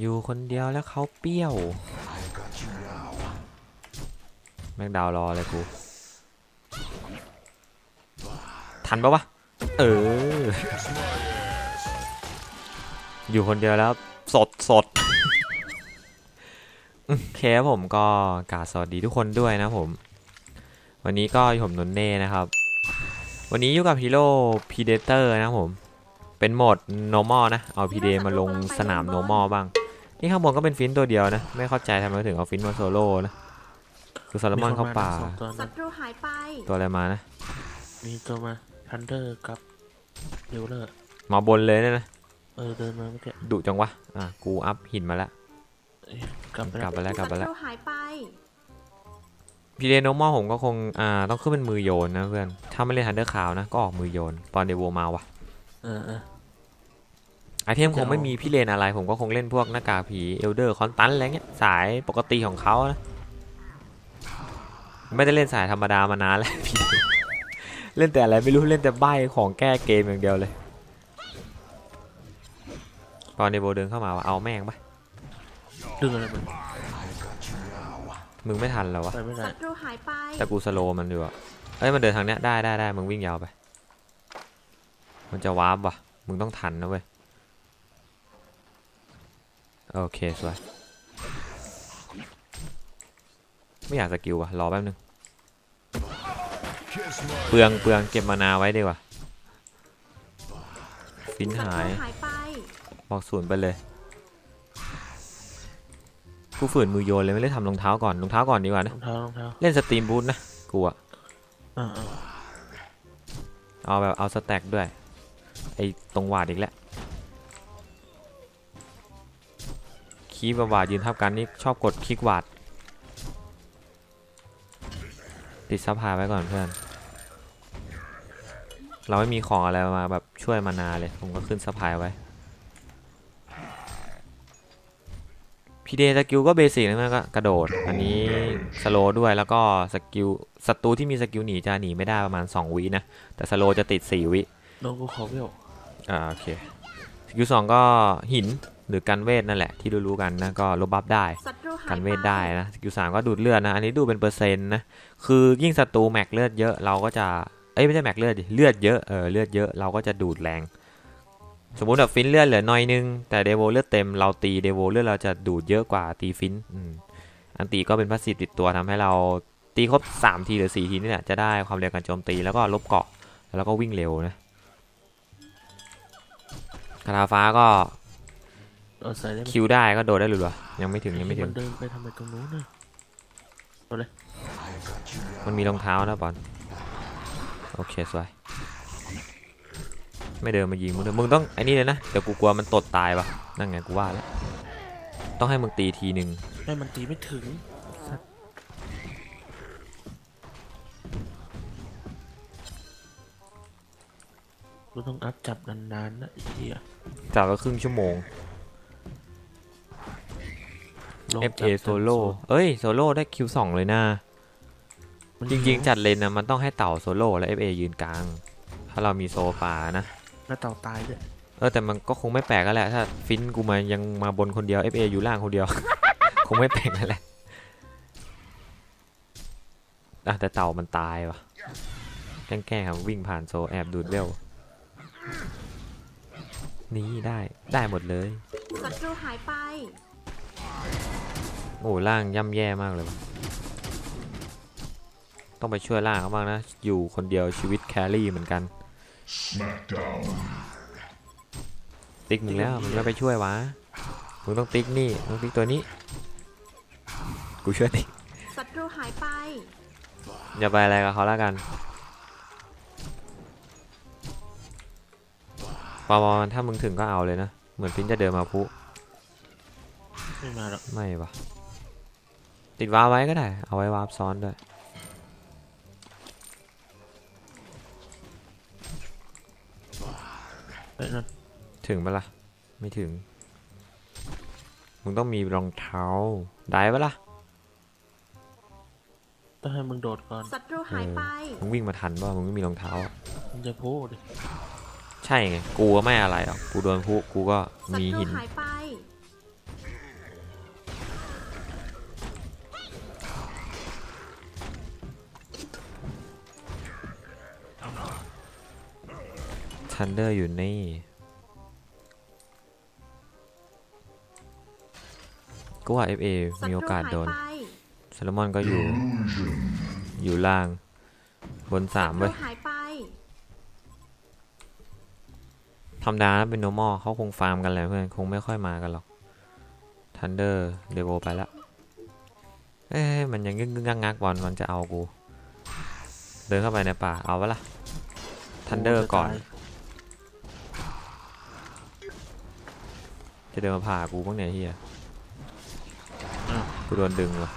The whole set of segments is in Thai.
อยู่คนเดียวแล้วเขาเปรี้ยว แม่งดาวรอเลยกูทันปะวะ เออ อยู่คนเดียวแล้ว สดสดโอเคผมก็กาสวัสดีทุกคนด้วยนะผม วันนี้ก็ผมนนเน่นะครับ วันนี้อยู่กับฮีโร่พีเดเตอร์นะผม เป็นโหมด normal นะ เอาพีเดมาลงสนาม normal บ้าง นี่ข้างบนก็เป็นฟินตัวเดียวนะ ไม่เข้าใจทำไมถึงเอาฟินมาโซโล่นะคือซาลมอนเข้าป่ามีคนมนะสองตัวศันะตรูหายไป ตัวอะไรมานะ มีตัวมาทันเดอร์กับเดวเลอร์มาบนเลยเนี่ยนะ เออเดินมาเมื่อกี้ดุจังวะ อะกูอัพหินมาแล้วเอ้ยกลับไปกลับไปแล้วกลับไปศัแล้วตรูหายไปพีเดโนมอลผมก็คง อ่า ต้องขึ้นเป็นมือโยนนะเพื่อน ถ้าไม่เล่นฮันเดอร์คาวนะ ก็ออกมือโยน ตอนเดโวมาวะเออ เออไอเทมคงไม่มีพี่เลนอะไร ผมก็คงเล่นพวกหน้ากากผีเอลเดอร์คอนตันอะไรเงี้ยสายปกติของเขานะไม่ได้เล่นสายธรรมดามานานแล้วพี่เล่นแต่อะไรไม่รู้เล่นแต่ใบของแก้เกมอย่างเดียวเลยตอนเดโวเดินเข้ามาวะเอาแม่งปะดึงอะไรมันมึงไม่ทันแล้ววะไปไม่ได้ศัตรูหายไปแต่กูสโลว์มันดีกว่าเอ้ยมันเดินทางเนี้ยได้ได้ได้มึงวิ่งยาวไป มันจะวาร์ปว่ะมึงต้องทันนะเว้ย โอเคสวย ไม่อยากสกิลว่ะ รอแป๊บนึง เปลืองเปลืองเก็บมานาไว้ดีกว่า ฟินศัหาตรูยหายไปบอกศูนย์ไปเลย กูฝืนมือโยนเลยไม่ได้ทำรองเท้าก่อน รองเท้าก่อนดีกว่านะ รองเท้ารองเท้าเล่นสตรีมบูทนะ กูอะอ่าอ่าเอาแบบเอาสแต็กด้วย ไอ้ตรงหวาดอีกแล้ว คีบกับหวาดยืนทับกันนี่ชอบกดคลิกหวาดติดซับพายไว้ก่อนเพื่อน เราไม่มีของอะไรมาแบบช่วยมานาเลย ผมก็ขึ้นซับพายไว้ พีเดสกิลก็เบสิกนะก็กระโดด อันนี้สโลด้วยแล้วก็สกิลศัตรูที่มีสกิลหนีจะหนีไม่ได้ประมาณ 2 วินะ แต่สโลจะติด 4 วิโดนกูขอเวลอ่าโอเค สกิลสองก็หิน หรือกันเวทนั่นแหละที่รู้ๆกันนะก็ลบบัฟได้ศัตรูหายไปกันเวทได้นะสกิลสามก็ดูดเลือดนะอันนี้ดูเป็นเปอร์เซ็นต์นะคือยิ่งศัตรูแม็กเลือดเยอะเราก็จะเอ้ยไม่ใช่แม็กเลือดดิเลือดเยอะเออเลือดเยอะเราก็จะดูดแรง สมมุติแบบฟินเลือดเหลือน้อยนึงแต่เดโวเลือดเต็มเราตีเดโวเลือดเราจะดูดเยอะกว่าตีฟินอืมอันตีก็เป็นพาสซีฟติดตัวทำให้เราตีครบ3ทีหรือ4ทีนี่แหละจะได้ความเร็วการโจมตีแล้วก็ลบเกาะแล้วก็วิ่งเร็วนะคาถาฟ้าก็ เออใส่ได้ไหมคิวได้ก็โดดได้หรือวะยังไม่ถึงยังไม่ถึมังนเดินไปทำไมตรงนู้นน่ะมันมีรองเท้านะบอลโอเคสวยไม่เดินมายิงมึงเถอะมึงต้องไอ้นี่เลยนะเดี๋ยวกูกลัวมันตดตายปะนั่นไงกูว่าแล้วต้องให้มึงตีทีหนึ่งให้มันตีไม่ถึงสัตว์กูต้องอัพจับนานๆนะไอ้เหี้ยจากก็ครึ่งชั่วโมงลง FA โซโล่เอ้ยโซโล่ได้คิวสองเลยนะมันจริงๆ จัดเลนนะมันต้องให้เต่าโซโล่แล้ว FA ยืนกลาง ถ้าเรามีโซฟานะหน้าเต่าตายด้วยเออแต่มันก็คงไม่แปลกก็แหละถ้าฟินกูมายังมาบนคนเดียว FA อยู่ล่างคนเดียว คงไม่แปลกนั่นแหละอะแต่เต่ามันตายว่ะแกล้งๆครับวิ่งผ่านโซแอบดูดเวลนี่ได้ได้หมดเลยศัตรูหายไป โอ้ล่างย่ำแย่มากเลยว่ะต้องไปช่วยล่างเขาบ้างนะ อยู่คนเดียวชีวิตแครี่เหมือนกัน ติ๊กมึงแล้วมึงไม่ไปช่วยวะมึงต้องติ๊กนี่มึงติ๊กตัวนี้ กูช่วยติ๊กศัตรูหายไป อย่าไปอะไรกับเขาแล้วกันปอบอถ้ามึงถึงก็เอาเลยนะ เหมือนฟินจะเดินมาพุไม่มาหรอกไม่ปะ ติดวาร์ปไว้ก็ได้ เอาไว้วาร์ปซ้อนด้วยไอ้นั่นถึงปะล่ะ ไม่ถึง มึงต้องมีรองเท้า ได้ปะล่ะ ต้องให้มึงโดดก่อนศัตรูหายไป มึงวิ่งมาทันป่ะมึงไม่มีรองเท้าอะมึงจะพูดดิใช่ไง กูก็ไม่อะไรหรอก กูโดนพุกูก็ศัมีตรูหิน หายไป ทันเดอร์อยู่นี่ ก็ว่า FA ศัมีตโอรูกาสหายโดนไปซาลมอนก็อยู่ อยู่ล่าง บนสามศัตเว้รูยหายไปธรรมดานะเป็น normal เขาคงฟาร์มกันแหละเพื่อน คงไม่ค่อยมากันหรอก ทันเดอร์เดโวไปละ เอ้ยมันยังงึกงึกงักงักบอลมันจะเอากู เดินเข้าไปในป่า เอาวะล่ะ ทันเดอร์ก่อน จะเดินมาผ่ากูบ้างเนี่ยเฮียกูโดนดึงว่ะ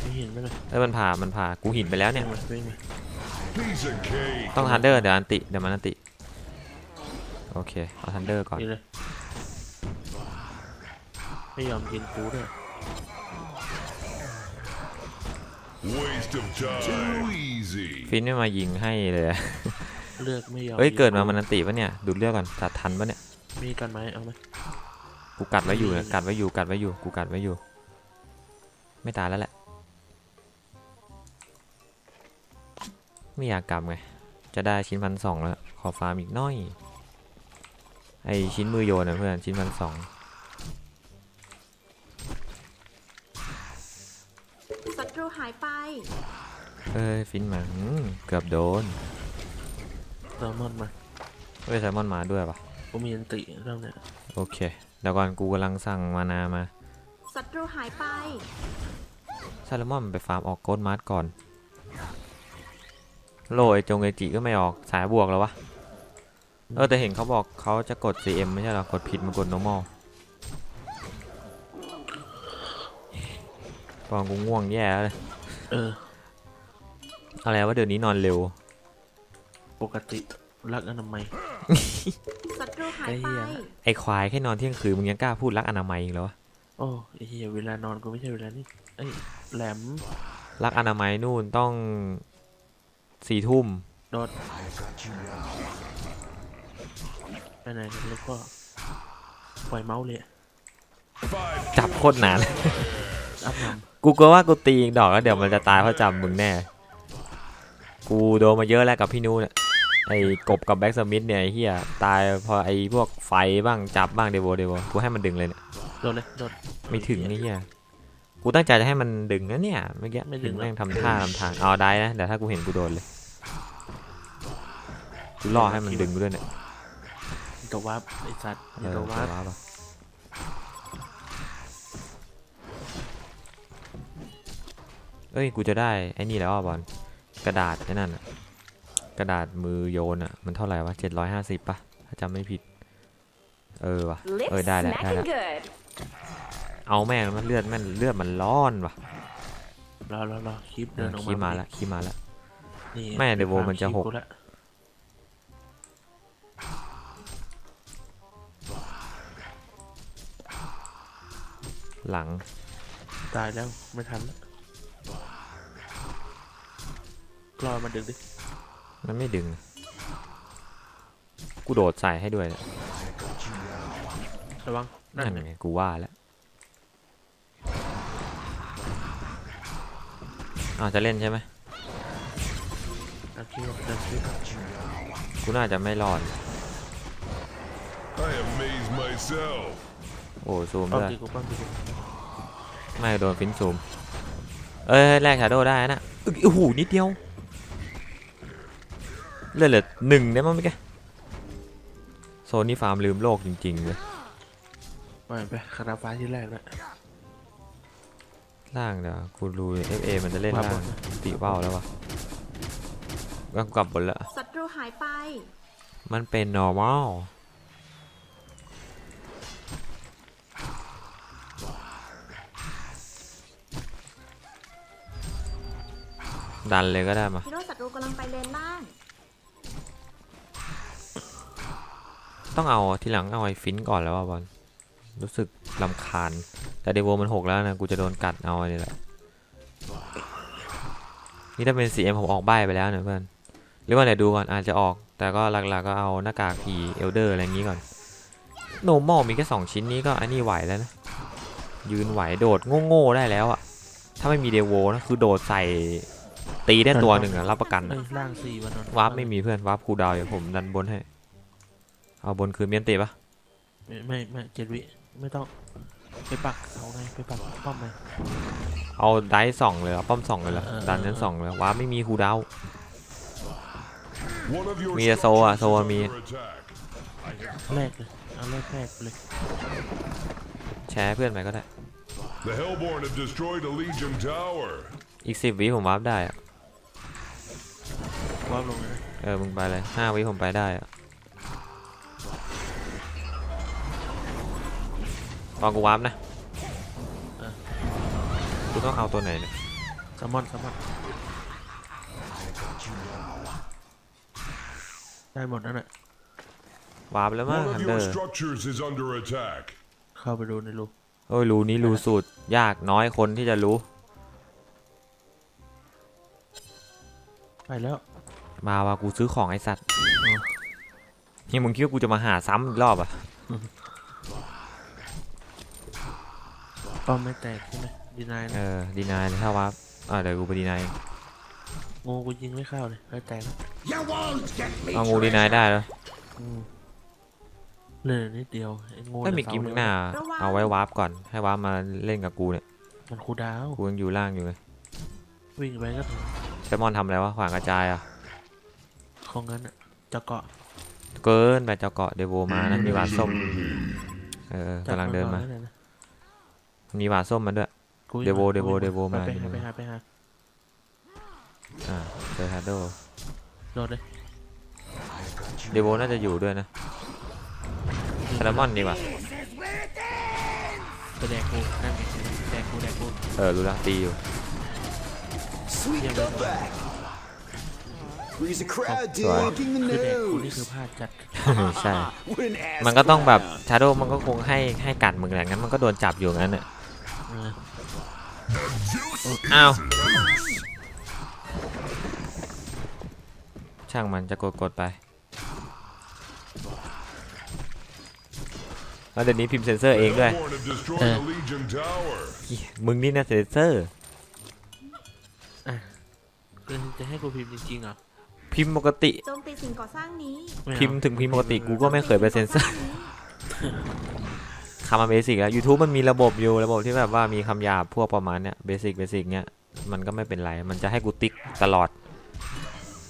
ไม่เห็นไหมเลยเอ้ยมันผ่ามันผ่ากูหินไปแล้วเนี่ยวิ่งมาวิ่งมา Piece of cake. ต้องทันเดอร์เดี๋ยวอันติเดี๋ยวมันอันติ โอเค เอาทันเดอร์ก่อน นี่เลยไม่ยอมกินกูด้วย Waste of time. Too easy. ฟินไม่มายิงให้เลยอะเลือกไม่ยอมเฮ้ย เกิดมากูมันอันติปะเนี่ย ดูดเลือดก่อนตัดทันปะเนี่ย มีกันไหมเอาไหม กูกัดไว้อยู่นะกัดไว้อยู่กัดไว้อยู่กูกัดไว้อยู่ ไม่ตายแล้วแหละไม่อยากกลับไงจะได้ชิ้นพันสองแล้ว ขอฟาร์มอีกหน้อย ไอชิ้นมือโยนนะเพื่อนชิ้นพันสองศัตรูหายไป เอ้ยฟินมาอืมเกือบโดนแซลมอนมาเฮ้ยไซมอนมาด้วยปะกูมีอันติเรื่องเนี้ยโอเคเดี๋ยวก่อนกูกำลังสั่งมานามาศัตรูหายไปซาลมอนไปฟาร์มออกโกดมาร์ทก่อนโลไอจงไอจิก็ไม่ออกสายบวกแล้ววะ เออแต่เห็นเขาบอกเขาจะกด CM ไม่ใช่เหรอ กดผิดมากด normal ตอนกูง่วงแย่แล้วเลยเออ อะไรวะเดี๋ยวนี้นอนเร็ว ปกติรักอนามัย หายไอ้ไป เหี้ย ไอควายแค่นอนเที่ยงคืนมึงยังกล้าพูดรักอนามัยอีกเหรอวะโอ้ไอ้เหี้ยเวลานอนกูไม่ใช่เวลานี้เอ้ยแหลมรักอนามัยนู่นต้องสี่ทุ่มโดดไปไหนกันแล้วก็ปล่อยเมาส์เลยจับโคตรนาน อัพนกูกลัวว่ากูตีอีกดอกแล้วเดี๋ยวมันจะตายเพราะจำมึงแน่ กูโดนมาเยอะแล้วกับพี่นูเนี่ย ไอ้กบกับแบ็กสมิธเนี่ยไอ้เฮียตายเพอไอ้พวกไฟบ้างจับบ้างเดโวเดโวกูให้มันดึงเลยเนี่ยำโดดเลยโดดไม่ถึงไอ้เฮียกูตั้งใจจะให้มันดึงนะเนี่ยเมื่อกี้ไม่ดึงหรอกแม่งทำท่าทำทางเอาได้นะเดี๋ยวถ้ากูเห็นกูโดนเลยกูล่อให้มันดึงกูด้วยเนี่ยตัววับไอ้สัตว์เออตัวตัววับว้าปะเอ้ยกูจะได้ไอ้นี่แล้วอะบอลกระดาษไอ้นั่นอะ กระดาษมือโยนอะมันเท่าไหร่วะเจ็ดร้อยห้าสิบป่ะถ้าจำไม่ผิด เออว่ะ Lips เออได้แล้วได้ smacking แล้ว good. เอาแม่งมันเลือดแม่งเลือดมันร้อนว่ะรอรอรอคลิปเอเดิอนออกมาขี้มาละขี้มาละนี่แม่เดี๋ยวโวมันจะหกคลิปละหลัง ตายแล้ว ไม่ทันละรอมาดึงดิ มันไม่ดึง กูโดดใส่ให้ด้วย ระวัง นั่นั่นนไงกูว่าแล้วอ้าวจะเล่นใช่ไหมดันคิวดันคิวกูน่าจะไม่รอด I amaze myself. โอ้ซูมป้อมด้วยตีกูป้อมตีกูไม่โดนฟินซูม เอ้ยแลกชาโดได้นะอึกโอ้โหนิดเดียว เลือดเหลือหนึ่งได้มั้งเมื่อกี้โซนนี่ฟาร์มลืมโลกจริงๆเลยไปไปคาราฟ้าที่แรกแล้วล่างเดี๋ยวกูรู้ FA มันจะเล่นมาบล่างนตีเป้าแล้ววะก็กลับบนละศัตรูหายไป มันเป็น normal ดันเลยก็ได้มาฮีโร่ศัตรูกำลังไปเลนล่าง ต้องเอาทีหลังเอาไอ้ฟินก่อนแล้วว่าบอลรู้สึกลำคาญ แต่เดโวมันหกแล้วนะกูจะโดนกัดเอาอันนี้แหละนี่ถ้าเป็น CM ผมออกใบไปแล้วเนี่ยเพื่อนหรือว่าเดี๋ยวดูก่อนอาจจะออก แต่ก็หลักๆก็เอาหน้ากากผีเอลเดอร์อะไรอย่างงี้ก่อนโนมอลมีแค่สองชิ้นนี้ก็อันนี้ไหวแล้วนะ ยืนไหวโดดโง่ๆได้แล้วอะถ้าไม่มีเดโวนะคือโดดใส่ตีได้ตัวหนึ่งอะรับประกันเอ้อะยล่างสี่วันนนวาร์ปไม่มีเพื่อนวาร์ปคูลดาวน์เดี๋ยวผมดันบนให้ เอาบนคืนเมียนติปะไม่ไม่ไม่เจ็ดวิไม่ต้องไปปักเสาไงไปปักป้อมไงเอาได้ส่องเลยเอาป้อมส่องเลยเหรอเออดันนั้นส่องเลยว้าไม่มีคูลดาวน์ One of your มีแต่โซอะ structures โซอะมี is under attack. แรกเลยเอาแรกแรกเลย แชร์ให้เพื่อนไปก็ได้ The Hellborn have destroyed a Legion tower. อีกสิบวิผมวาร์ปได้อะว่าลงเลยนะเออมึงไปเลยห้าวิผมไปได้อะ ตอนกูวาร์ปนะกูต้องเอาตัวไหนเนี่ยแซลมอนแซลมอนได้หมดนั่นแหละวาร์ปแล้วมั้ง One ฮั of นเดอ your ร์ structures is under attack. เข้าไปดูในรูโอ้ยรูนี้รูสูตรยากน้อยคนที่จะรู้ ไปแล้วมาว่ากูซื้อของไอสัตว์นี่มึงคิดว่ากูจะมาหาซ้ำอีกรอบอะ ป้อมไม่แตกใช่ไหมดีนายเอนะอดีนายถ้าวาร์ปอ่าเดี๋ยวกูไปดีนายงูกูยิงไม่เข้าเลยแล้วแตกแล้วเอางูดีนายได้แล้วอืมเหลือนิดเดียวไอ้งูไม่มีเสากิมเร็วหน้าเอาไว้วาร์ปก่อน ให้วาร์ปมาเล่นกับกูเนี่ยมันคูลดาวน์กูยังอยู่ล่างอยู่ไงวิ่งไปก็ถึงแซลมอนทำอะไรวะขวางกระจายอะของงั้นอะจะเกาะเกินไปเจ้าเกาะเดโวมานะมีหวานส้มเออจับกำลังเดินมาก่อได้เลยนะ มีหวานส้มมาด้วย กูงเดโวมาเดโวกูงเดโวมา ไปหาไปหาไปหาอ่าเจอฮาร์โดโดดเลยเดโวน่าจะอยู่ด้วยนะแซลมอนดีกว่าไปแดกกูนั่นไงแดกกูแดกกูเออรู้ละตีอยู่ Sweet Yeah, go man. back. Freeze the crowd, dude. Sorry. King the คือแดกกูนี่คือ news. พลาดจัดใช่ What an ass. มันก็ต้องแบบ clown. ชาโดมันก็คงให้ให้กัดมึงแหละงั้นมันก็โดนจับอยู่งั้นน่ะเอออ้าว ช่างมันจะกดกดไป แล้วเดี๋ยวนี้พิมพ์เซนเซอร์ The เองด้วย Hellborn have destroyed a Legion tower. มึงนี่นะเซนเซอร์คือจะให้กูพิมพ์จริงๆเหรอ พิมพ์ปกติ โจมตีสิ่งก่อสร้างนี้ไเอาพิมพ์ถึงพิมพ์ปกติกูก็ไม่เคยไปเซนเซอร์ำมาเบสิกแล้ว YouTube มันมีระบบอยู่ระบบที่แบบว่ามีคำหยาบพวกประมาณเนี้ยเบสิกเบสิกเนี้ยมันก็ไม่เป็นไร มันจะให้กูติ๊กตลอด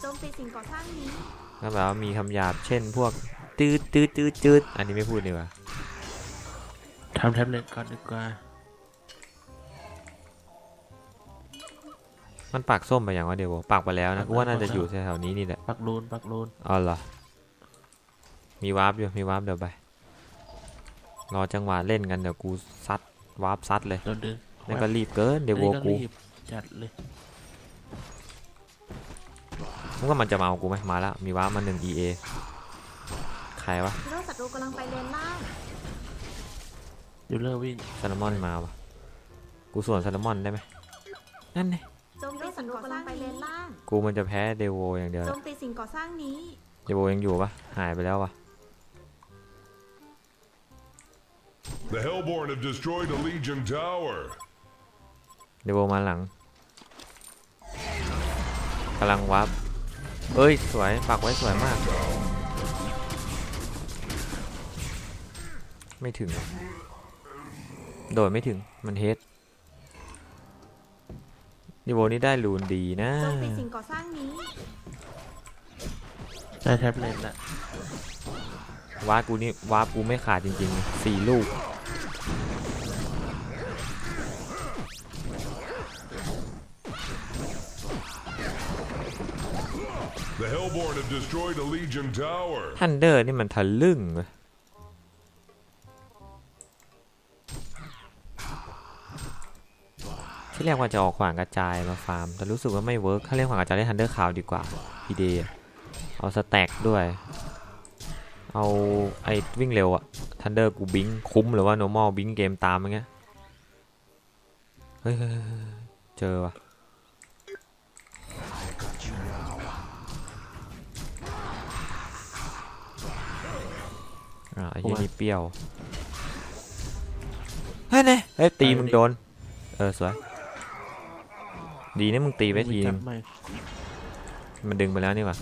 โจมตีสิ่งก่อสร้างนี้ก็แบบว่ามีคำหยาบเช่นพวกตืดตืดตืดตืดอันนี้ไม่พูดดีกว่าทำแท็บเล็ตก่อนดีกว่า มันปากส้มไปอย่างว่าเดียวปากไปแล้วนะกูว่าน่าจะอยู่แถวๆนี้นี่แหละปักรูนปักรูนอ๋อเหรอมีวาร์ปอยู่มีวาร์ปเดี๋ยวไป รอจังหวะเล่นกันเดี๋ยวกูซัดวาร์ปซัดเลยโดนดึงนี่ก็รีบเกินเดี๋ยวโวอันนี้กูรีบจัดเลยมึงว่ามันจะมาเอากูไหมมาแล้วมีวาร์ปมาหนึ่ง EA ใครวะฮีโร่ศัตรูกำลังไปเลนล่างยูเลอร์วิ่งซาลมอนมาวะกูส่วนซาลมอนได้ไหมนั่นไงโจมตีสิ่งก่อสร้างไปเลนล่าง กูมันจะแพ้เดโวอย่างเดียวโจแหละมตีสิ่งก่อสร้างนี้ เดโวยังอยู่ปะหายไปแล้ววะ The Hellborn have destroyed a Legion tower. เดโวมาหลังกำลังวาร์ปเอ้ย สวยปักไว้สวยมาก ไม่ถึง โดดไม่ถึงมันเฮดเดโวนี่ได้ลูนดีนะโจมตีสิ่งก่อสร้างนี้ได้แท็บเล็ตละวาร์ปกูนี่วาร์ปกูไม่ขาดจริงๆสี่ลูก The Hellborn have destroyed a Legion tower. ทันเดอร์นี่มันทะลึ่งเว้ยที่เรียกว่าจะออกขวางกระจายมาฟาร์ม แต่รู้สึกว่าไม่เวิร์กถ้าเรียกขวางกระจายได้ทันเดอร์ขาวดีกว่าพีเดเอาสแต็กด้วย เอาไอ้วิ่งเร็วอะทันเดอร์กูบิงคุ้มหรือว่า normal บิงเกมตามอย่างเงี้ย เฮ้ยเจอว่ะ อ่าไอ้เหี้ยนี่เปรี้ยวเฮ้ยเนี่ยเฮ้ยตีมึงโดน เออสวย ดีนะมึงตีไปทีจันึบงไม่มันดึงไปแล้วนี่หว่า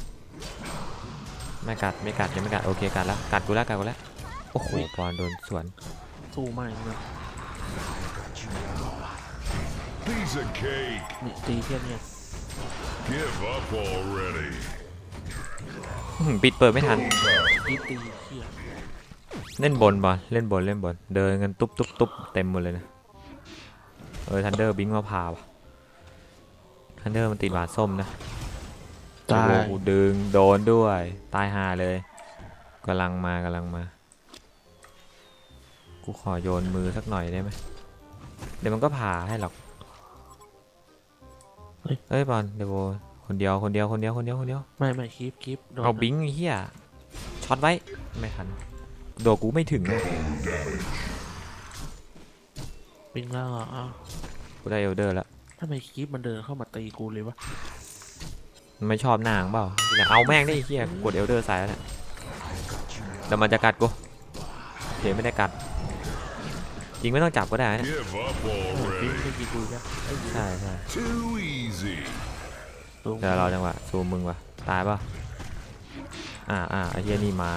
ไม่กัดไม่กัดยังไม่กัดโอเคกัดแล้วกัดกูแล้วกัดกูแล้วโอ้โหปอนโดนสวนสู้ไม่นะ Piece of cake. นี่ตีแค่เนี้ย Give up already. อื้อหือปิดเปิดไม่ทันตีตีเฮีย เล่นบนบอลเล่นบนเล่นบนเดินกันตุ๊บตุ๊บตุ๊บเต็มหมดเลยนะเออทันเดอร์บิงมาพาวะทันเดอร์มันติดหวาดส้มนะตายโอ้โหดึงโดนด้วยตายหาเลยกำลังมากำลังมา กูขอโยนมือสักหน่อยได้ไหมเดี๋ยวมันก็ผ่าให้หรอกเฮ้ยบอลเดี๋ยวโบคนเดียวคนเดียวคนเดียวคนเดียวคนเดียวไม่ไม่คลิปคลิปโดนเอาบิงไอ้เฮียช็อตไว้ไม่ทัน โดดกูไม่ถึงอะบิงแล้วเหรออ้าวกูได้เอลเดอร์แล้วทำไมคลิปมันเดินเข้ามาตีกูเลยวะมันไม่ชอบหนางเปล่าเนี่ยเอาแม่งได้ไอ้เฮียกูกดเอลเดอร์ใส่แล้วเนี่ยแต่มันจะกัดกูเดี๋ยวไม่ได้กัดจริงไม่ต้องจับก็ได้นะ Give up บิง already. ไม่กินกูจ้ะไอ้เหี้ยใช่ใช่ Too easy. ลงเดี๋ยวเราจังหวะซูมมึงวะตายป่ะอ่าอ่าไอ้เฮียนี่มา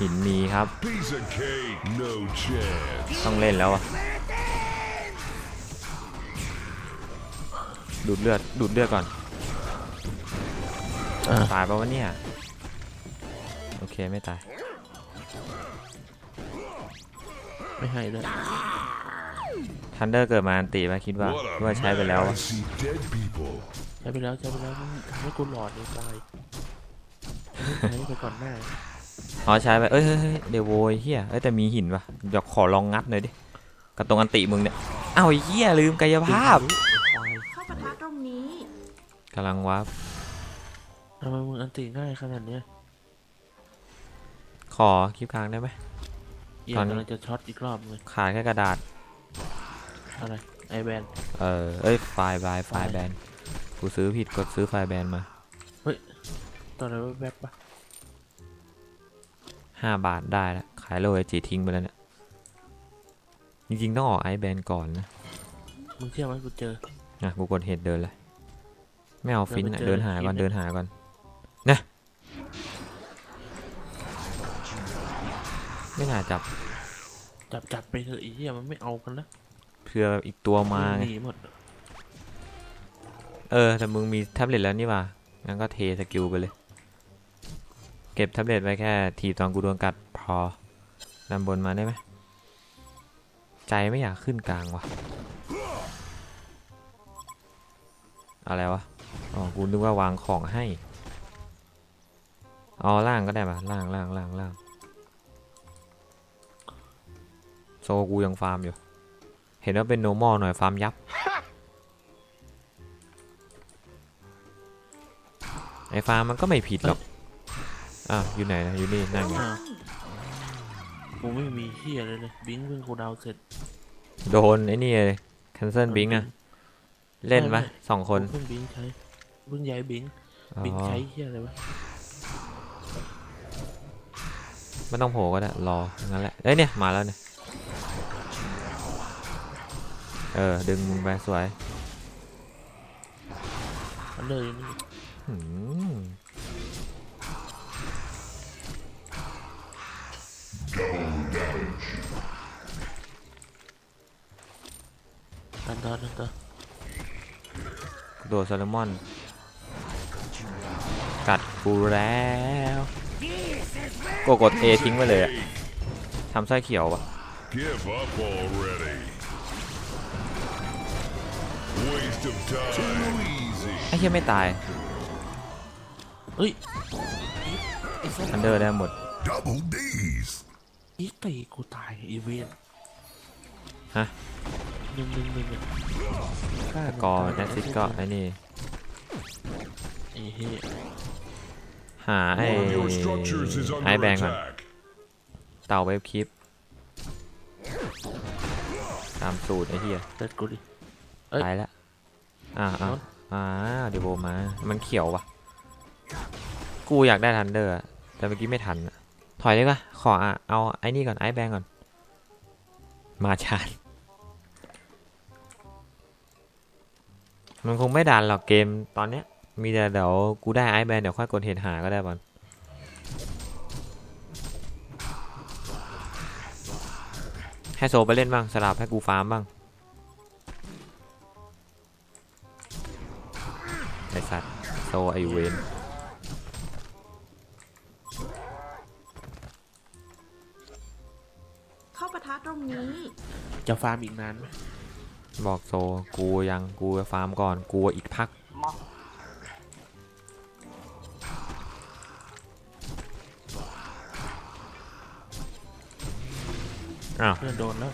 หินมีครับ Piece of cake. No chance. ต้องเล่นแล้วอะดูดเลือด ดูดเลือดก่อนอ่าตายป่าวะเนี่ย โอเคไม่ตาย ไม่ให้เลยทันเดอร์เกิดมาอันตีมาคิดว่า What a ว่าใช้ไปแล้ว man. I อะ see dead people. ใช้ไปแล้วใช้ไปแล้วมันทำให้กูหลอดเลยตายใช้ไปก่อนหน้า อ๋อใช้ไปเอ้ยเฮ้ยเฮ้ยเดี๋ยวโวยเฮียเอ้ยแต่มีหินวะเดี๋ยวขอลองงัดหน่อยดิกับตรงอันติมึงเนี่ยอ้าวไอ้เฮียลืมกายภาพควายเข้าปะทะตรงนี้กำลังวับทำไมมึงอันตีง่ายขนาดเนี้ยขอคลิปกลางได้ไหมเอียตอนนี้กำลังจะช็อตอีกรอบเลยขาดแค่กระดาษอะไรไอแบนเออเอ้ยไฟล์บายไฟล์แบนกูซื้อผิดกดซื้อไฟล์แบนมาตอนนั้นแวบๆปะ ห้าบาทได้แล้วขายโลไอจีทิ้งไปแล้วเนี่ย จริงๆ ต้องออกไอแบนก่อนนะมึงเชื่อไหมกูเจออะกูกดเฮดเดินเลย ไม่เอาฟินเดินอะไปเจอเดินหาก่อนคลิปเนี่ยเดินหาก่อนนะไม่น่าจับ จับจับไปเถอะไอ้เหี้ยมันไม่เอากันแล้วเพื่ออีกตัวมาไงหนีหมดเออแต่มึงมีแท็บเล็ตแล้วนี่หว่างั้นก็เทสกิลไปเลยเก็บแท็บเล็ตไว้แค่ทีตอนกูโดนกัดพอนำบนมาได้ไหมใจไม่อยากขึ้นกลางว่ะอะไรวะอ๋อกูนึกว่าวางของให้เอล่างก็ได้ปะล่างล่างล่างล่างโซกูยังฟาร์มอยู่ เห็นว่าเป็นโนมอลหน่อยฟาร์มยับไอ้ฟาร์มมันก็ไม่ผิดหรอก อ้าวอยู่ไหนนะอยู่นี่นั่งอยู่อ้าวกูไม่มีเหี้ยเลยเลยบิงเพิ่งกูดาวเสร็จโดนไอ้นี่เลย cancel บิงอะเล่นไหมสองคนกูเพิ่งบิงใช้เพิ่งย้ายบิงอ๋อบิงใช้เหี้ยอะไรวะไม่ต้องโผล่ก็ได้รองั้นแหละเอ้ยเนี่ยมาแล้วเนี่ยเออดึงมึงไปสวยมันเลยนี่หืม ตันตอนตันตอนโดดซาลมอน กัดกูแล้วกดกด A ทิ้งไปเลยอะทำไส้เขียวปะ Give up already. Waste of time. Too easy. ไอ้เหี้ยไม่ตายเฮ้ยไอ้สัอันเดอร์ได้หมด Double D's. อีตีกูตายอีเวนต์ฮะ หนึ่งหนึ่งหนึ่งอะฆ่าหนึ่งกอแดซิสก็ไอ้นี่ ไอ้เหี้ยหาไอ้ One of your structures is ไอ้ under แบงก่อน attack. เต่าเว็บคลิป ตามสูตรไอ้เหี้ยเลิดกูดิ เอ้ย ตายแล้วอ่าอ่าอ่าเดี๋ยวโบมา มันเขียววะกูอยากได้ทันเดอร์อะแต่เมื่อกี้ไม่ทันอะถอยเลยก็ขออะเอาไอ้นี่ก่อนไอ้แบงก่อน มาชาร์จ มันคงไม่ดันหรอกเกมตอนเนี้ย มีแต่เดี๋ยวกูได้ไอแบนเดี๋ยวค่อยกดเห็นหาก็ได้บอลให้โซไปเล่นบ้างสลับให้กูฟาร์มบ้างไอสัตว์โซไอเวนเข้าปะทะตรงนี้ จะฟาร์มอีกนานไหม บอกโซกูยังกูจะฟาร์มก่อนกูอีกพัก อ้าว เพื่อนโดนแล้ว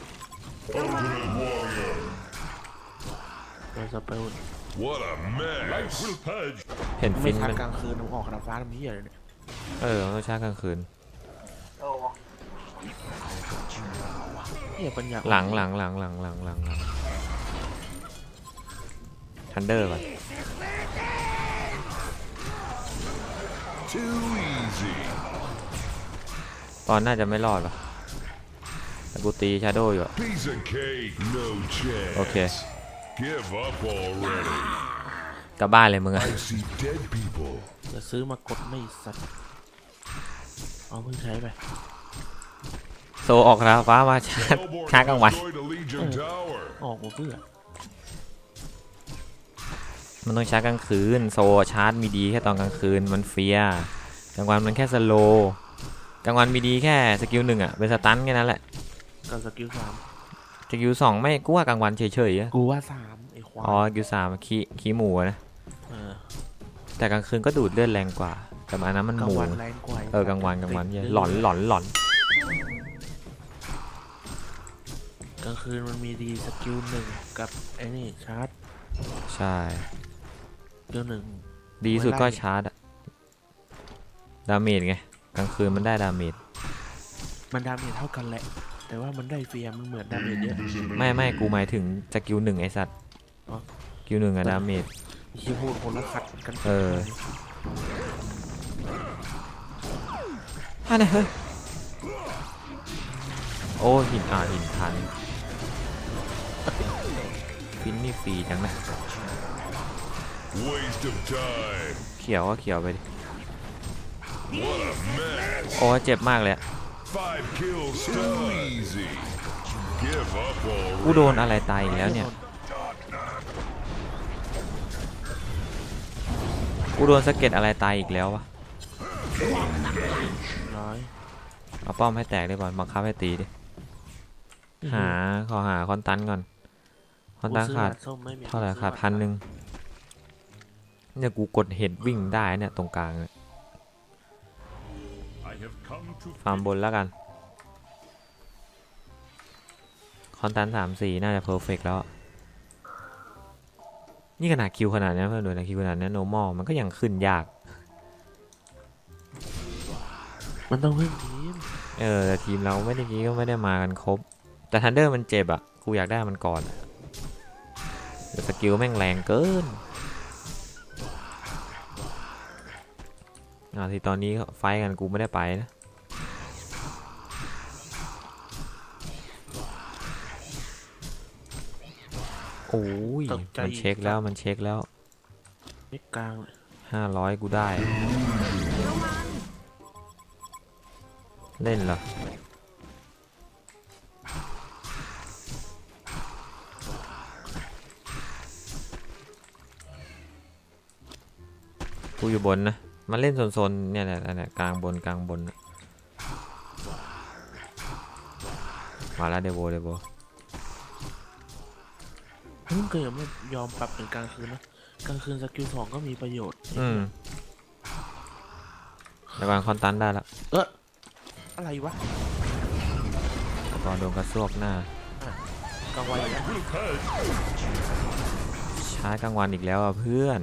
โดนสเปล What a mess. will purge. เห็นไม่ฟินทัมันนกลางคืนมันออกขนาดฟ้าทำนี้อะไรเนี่ยเออมันต้องช้ากลางคืนเนี่ยปัญญาหลังหลังหลังหลังหลังหลังหลัง ทันเดอร์ก่อน Too easy. ตอนน่าจะไม่รอดว่ะแต่กูตีชาโดอยู่อะ Piece of cake. No chance. Okay. Give up already. กลับบ้านเลยมึงอะ I see dead people. จะซื้อมากดไม่สัตว์เอาเพิ่งใช้ไปโซออกแล้วฟ้ามาชาร์จ Hellborn ชาร์จกลางวัน destroyed a Legion tower. ออกมาเพื่อ มันต้องชาร์จกลางคืน โซชาร์จมีดีแค่ตอนกลางคืนมันเฟียร์กลางวันมันแค่สโลว์กลางวันมีดีแค่สกิลหนึ่งอะเป็นสตันแค่นั้นแหละกับสกิลสามสกิลสองไม่กูว่ากลางวันเฉยๆอะกูว่าสามไอ้ควายอ๋อสกิลสามขี้ขี้หมูอะนะเออแต่กลางคืนก็ดูดเลือดแรงกว่า แต่อันนั้นมันกลาหงมูวันแรงกว่าเออกลางวันกลางวันติดเนี่ยดื้หลอนหลอนหลอนกลางคืนมันมีดีสกิลหนึ่งกับไอ้นี่ชาร์จใช่ สกิลหนึ่งดีสุดก็ไว้ไล่ชาร์จอะดาเมจไงกลางคืนมันได้ดาเมจมันดาเมจเท่ากันแหละ แต่ว่ามันได้เฟียร์มันเหมือนดาเมจเยอะไม่ไม่กูหมายถึงสกิลหนึ่งไอสัตว์อ๋อสกิลหนึ่งอะดาเมจที่พูดคนละขัดกันเอออันไหนเฮ้ยโอ้หินอ่าหินทันฟินนี่ฟรีจังนะ Waste of time. เขียวก็เขียวไปดิ What a mess. โอ้เจ็บมากเลยอะ Five kills. Too easy. Give up กูโด already. นอะไรตายอีกแล้วเนี่ยกูโดนสะเก็ดอะไรตายอีกแล้ววะร้อยเอาป้อมให้แตกได้ก่อนบังคับให้ตีดิ หาขอหาคอนตันก่อน คอนตันกูซื้อขาดบัตรส้มไม่มีเท่าไหร่กูซื้อขาดบัตพันหนึ่ง เนี่ยกูกดเห็ดวิ่งได้เนี่ยตรงกลางเนี่ย I have come to ฟาร์มบนแล้วกันคอนตันสามสี่น่าจะเพอร์เฟกแล้วอะนี่ขนาดคิวขนาดนี้เพื่อนดูนะคิวขนาดนี้โนมอลมันก็ยังขึ้นยาก มันต้องพึ่งทีม เออแต่ทีมเราไม่ได้กี้ก็ไม่ได้มากันครบ แต่ทันเดอร์มันเจ็บอะ กูอยากได้มันก่อนอะแต่สกิลแม่งแรงเกิน อ่าที่ตอนนี้ไฟท์กันกูไม่ได้ไปนะโอ้ยมันเช็คแล้วมันเช็คแล้วไม่กลางเลยห้าร้อยกูได้ เล่นเหรอกูอยู่บนนะ มันเล่นโซนๆเนี่ยแหละอันเนี่ยกลางบนกลางบนน่ะมาแล้วเดโวเดโวเพิ่งเคยไม่ยอมปรับเป็นกลางคืนนะกลางคืนสกิลสองก็มีประโยชน์อืมระวังคอนตันได้ละเอออะไรวะก่อนโดนกระซวกหน้ากลางวันอีกแล้ว will purge. ใช้กลางวันอีกแล้วอะเพื่อน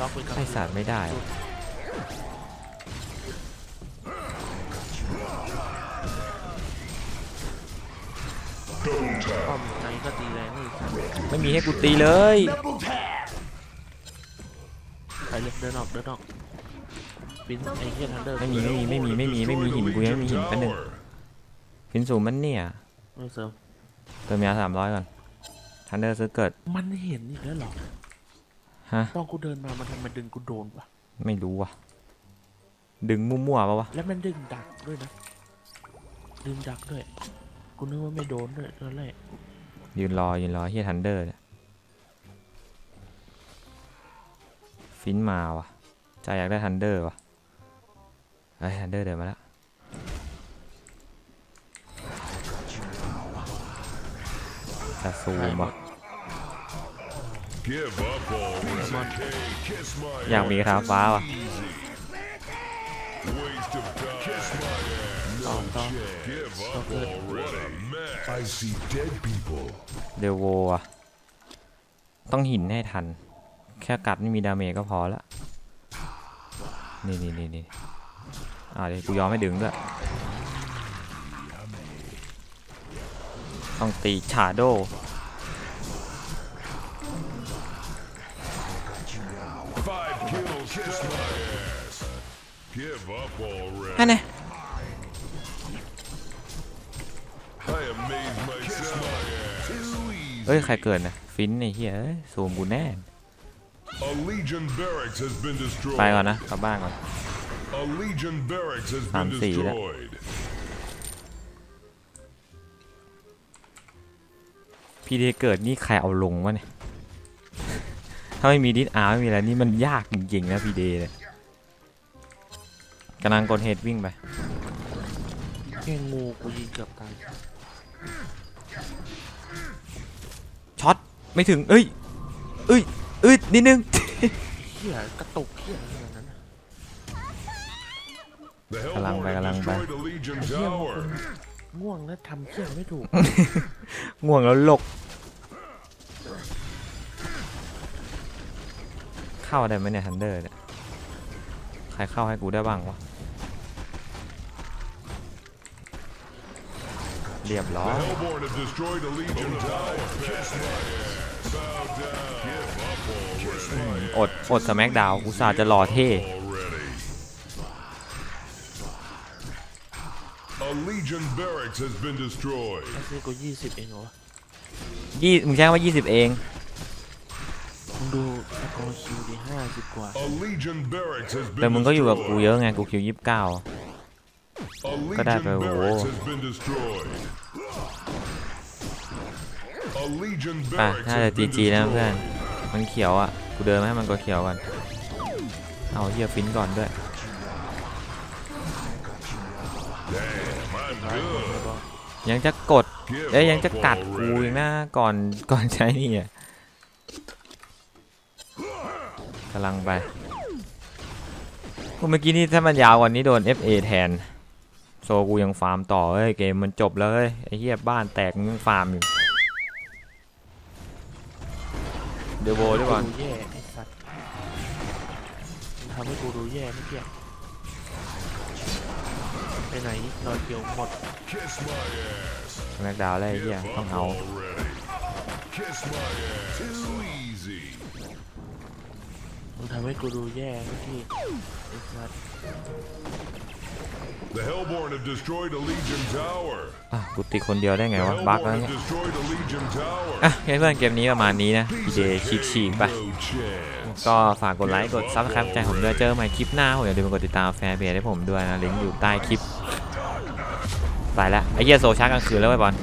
ล็อกเป็นกลางไอคืนสัตว์ไม่ได้อะป้อมใจก็ตีแรงนี่สัตว์ไม่มีให้กูตีเลย ไปเลยเดินออกเดินออกปินไอ้เหี้ยทันเดอร์ไม่มีไม่มีไม่มีไม่มีไม่มีหินกูยังไม่มีหินเป็นหนึ่ง Tower. ฟินสูงมันเนี่ยไม่เสริมเติมยาสามร้อยก่อนทันเดอร์ซื้อเกิดมันเห็นอีกแล้วเหรอ ฮะ ตอนกูเดินมามันทำไมดึงกูโดนวะไม่รู้ว่ะ ดึงมั่วๆปะวะ แล้วมันดึงดักด้วยนะดึงดักด้วยกูนึกว่าไม่โดนด้วยตอนแรกยืนรอ ยืนรอเฮียทันเดอร์เนี่ยฟินมาว่ะใจอยากได้ทันเดอร์ว่ะไอ้ทันเดอร์เดินมาแล้วจะซูมว่ะ อยากมีกระทาฟ้าว่ะ easy. Waste of time. Kiss my ass. ต่อต่อ Give up good. already. What a mess. I see dead people. เดโวอะต้องหินให้ทัน แค่กัดไม่มีดาเมจก็พอละนี่นี่นี่นี่อ่าเดี๋ยวกูยอมให้ดึงด้วย ต้องตีชาโด นั่นไง I amaze myself. my ass. Too easy. เอ้ย ใครเกิดนะ ฟินไอ้เหี้ยเอ้ยซูมกูแน่ A Legion barracks has been destroyed. ไปก่อนนะ กลับบ้านก่อน A Legion barracks has been สามสี่แล้ว destroyed. พี่เดเกิดนี่ใครเอาลงวะเนี่ย ถ้าไม่มีดิสอาร์ไม่มีอะไรนี่มันยากจริงๆนะพี่เดเนี่ยกำลังกดเฮดวิ่งไปแค่งูกูยิงเกือบตายช็อตไม่ถึง เอ้ยเอ้ยเอ้ยนิดนึงเฮียกระตุกเฮียอะไรอย่างนั้นนะ The กำลังไป Hellborn กำลัง have ไป destroyed a Legion ไอ้เฮียบางค tower. นง่วงแล้วทำเฮียไม่ถูก ง่วงแล้วหลก เข้าได้ไหมเนี่ยทันเดอร์เนี่ย ใครเข้าให้กูได้บ้างวะ เรียบร้อ The ย Hellborn have destroyed a Legion tower. Kiss my ass. Bow down. Give up already. Kiss my อด อดสแมกดาวอุตส่าห์จะหล่อเท่ already. A Legion barracks has been destroyed. ไอ้เฮียกูยี่สิบเองเหรอวะยี่มึงแจ้งว่า 20 เอง มึงดูสกอร์คิวดีห้าสิบกว่า A Legion barracks has แต่ been มึงก็อยู่กับกู destroyed. เยอะไงกูคิว29 A ก็ได้ Legion ไปโอ้โห barracks has been destroyed. A Legion ป่ะ barracks น่าจะ has been จีจีนะเพื่อน destroyed. มันเขียวอะ กูเดินมาให้มันก็เขียวก่อน เอาเฮียฟินก่อนด้วย I'm good. ยังจะกด Give เอ้ยยังจะ up กัดกู already. อีกนะก่อนก่อนใช้นี่อะ กำลังไปกูเมื่อกี้นี่ถ้ามันยาวกว่านี้โดน FA แทน โซกูยังฟาร์มต่อเอ้ยเกมมันจบแล้วเอ้ยไอ้เหี้ยบ้านแตกมึงยังฟาร์มอยู่เดยวโบด้วยก่อนดูแย่ไอ้สัตว์มึงทำให้กูดูแย่เมื่อกี้ไปไหนนอนเดียวหมด Kiss my ass. แม็กดาวน์แล้วไอ้เหี้ย Give ต้อง up เอา already. Kiss my ass. Too easy. มึงทำให้กูดูแย่เมื่อกี้ไอ้สัตว์ The Hellborn have destroyed a Legion tower. อะกูติดคนเดียวได้ไง The วะ บั๊กแล้ว Hellborn เนี่ย have destroyed a Legion tower. อะเพื่อนๆเกมนี้ประมาณนี้นะพีเจฉีกฉีกๆไป No chance. ก็ฝากกดไลค์ กดซับสไครป์ใจผมด้วย เจอกันใหม่คลิปหน้าผมอย่าลืมกดติดตามแฟนเพจให้ผมด้วยนะ ลิงก์อยู่ใต้คลิปไปละไอ้เหี้ยโซชาร์กลางคืนแล้วไอ้บอล